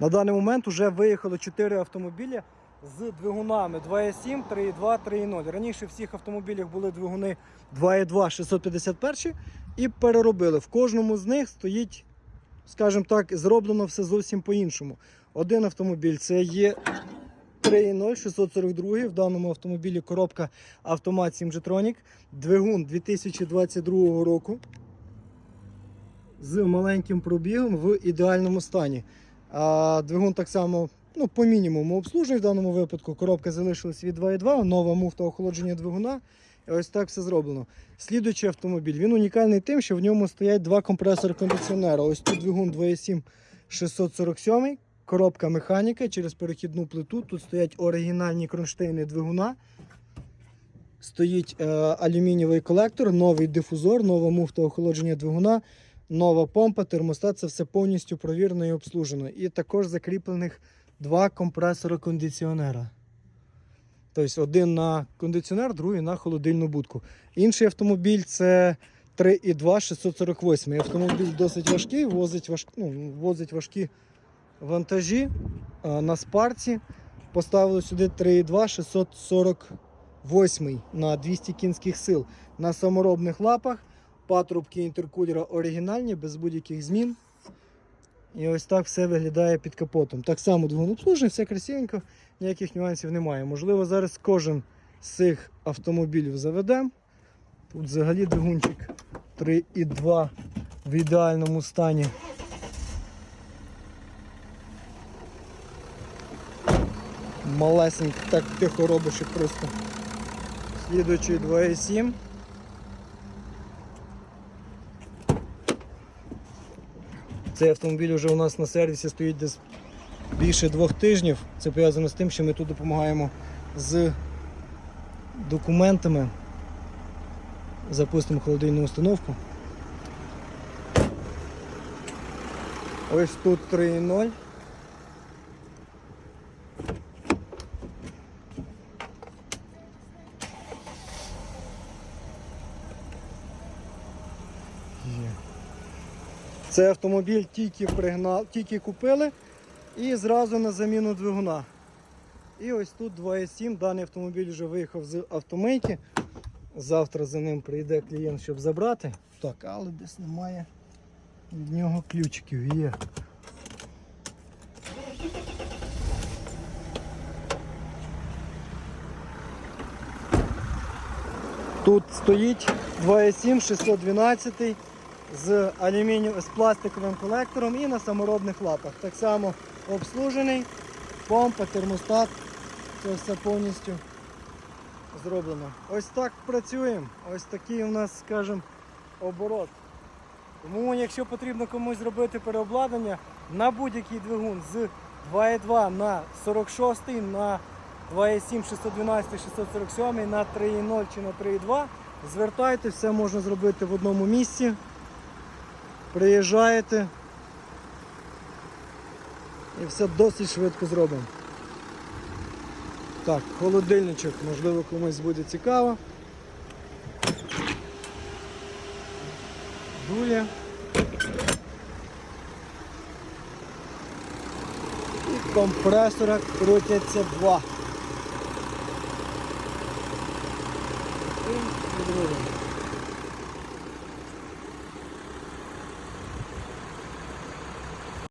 На даний момент вже виїхало 4 автомобілі з двигунами 2.7, 3.2, 3.0. Раніше в всіх автомобілях були двигуни 2.2 651 і переробили. В кожному з них стоїть, скажімо так, зроблено все зовсім по-іншому. Один автомобіль це є 3.0 642. В даному автомобілі коробка автомат Simgetronic. Двигун 2022 року з маленьким пробігом в ідеальному стані. Двигун так само ну, по мінімуму обслужує в даному випадку. Коробка залишилась від 2.2, нова муфта охолодження двигуна. І ось так все зроблено. Слідуючий автомобіль. Він унікальний тим, що в ньому стоять два компресори кондиціонера. Ось тут двигун 2.7 647, коробка механіка через перехідну плиту. Тут стоять оригінальні кронштейни двигуна. Стоїть е, алюмінієвий колектор, новий дифузор, нова муфта охолодження двигуна, нова помпа, термостат. Це все повністю провірено і обслужено. І також закріплених два компресори кондиціонера. Тобто один на кондиціонер, другий на холодильну будку. Інший автомобіль це 3,2 648. Автомобіль досить важкий, возить, важ... ну, возить важкі вантажі на спарці. Поставили сюди 3,2 648 на 200 кінських сил. На саморобних лапах. Патрубки інтеркулера оригінальні, без будь-яких змін. І ось так все виглядає під капотом. Так само двигун обслужений, все красивенько, ніяких нюансів немає. Можливо, зараз кожен з цих автомобілів заведемо. Тут взагалі двигунчик 3,2 в ідеальному стані. Малесенько, так тихо робиш як просто. Слідуючий 2,7. Цей автомобіль вже у нас на сервісі стоїть десь більше двох тижнів. Це пов'язано з тим, що ми тут допомагаємо з документами. Запустимо холодильну установку. Ось тут 3.0. Є. Цей автомобіль тільки пригнав, тільки купили і зразу на заміну двигуна. І ось тут 2.7. Даний автомобіль вже виїхав з автомийки. Завтра за ним прийде клієнт, щоб забрати. Так, але десь немає від нього ключиків. Є. Тут стоїть 2.7 612 з алюмінієм з пластиковим колектором і на саморобних лапах. Так само обслужений, помпа, термостат. Це все повністю зроблено. Ось так працюємо. Ось такий у нас, скажімо, оборот. Тому, якщо потрібно комусь зробити переобладнання на будь-який двигун з 2.2 на 46, на 2.7, 612, 647, на 3.0 чи на 3.2, звертайтеся, все можна зробити в одному місці. Приїжджаєте і все досить швидко зробимо. Так, холодильничок, можливо, комусь буде цікаво. Дуля. І компресора крутяться два. І відводимо.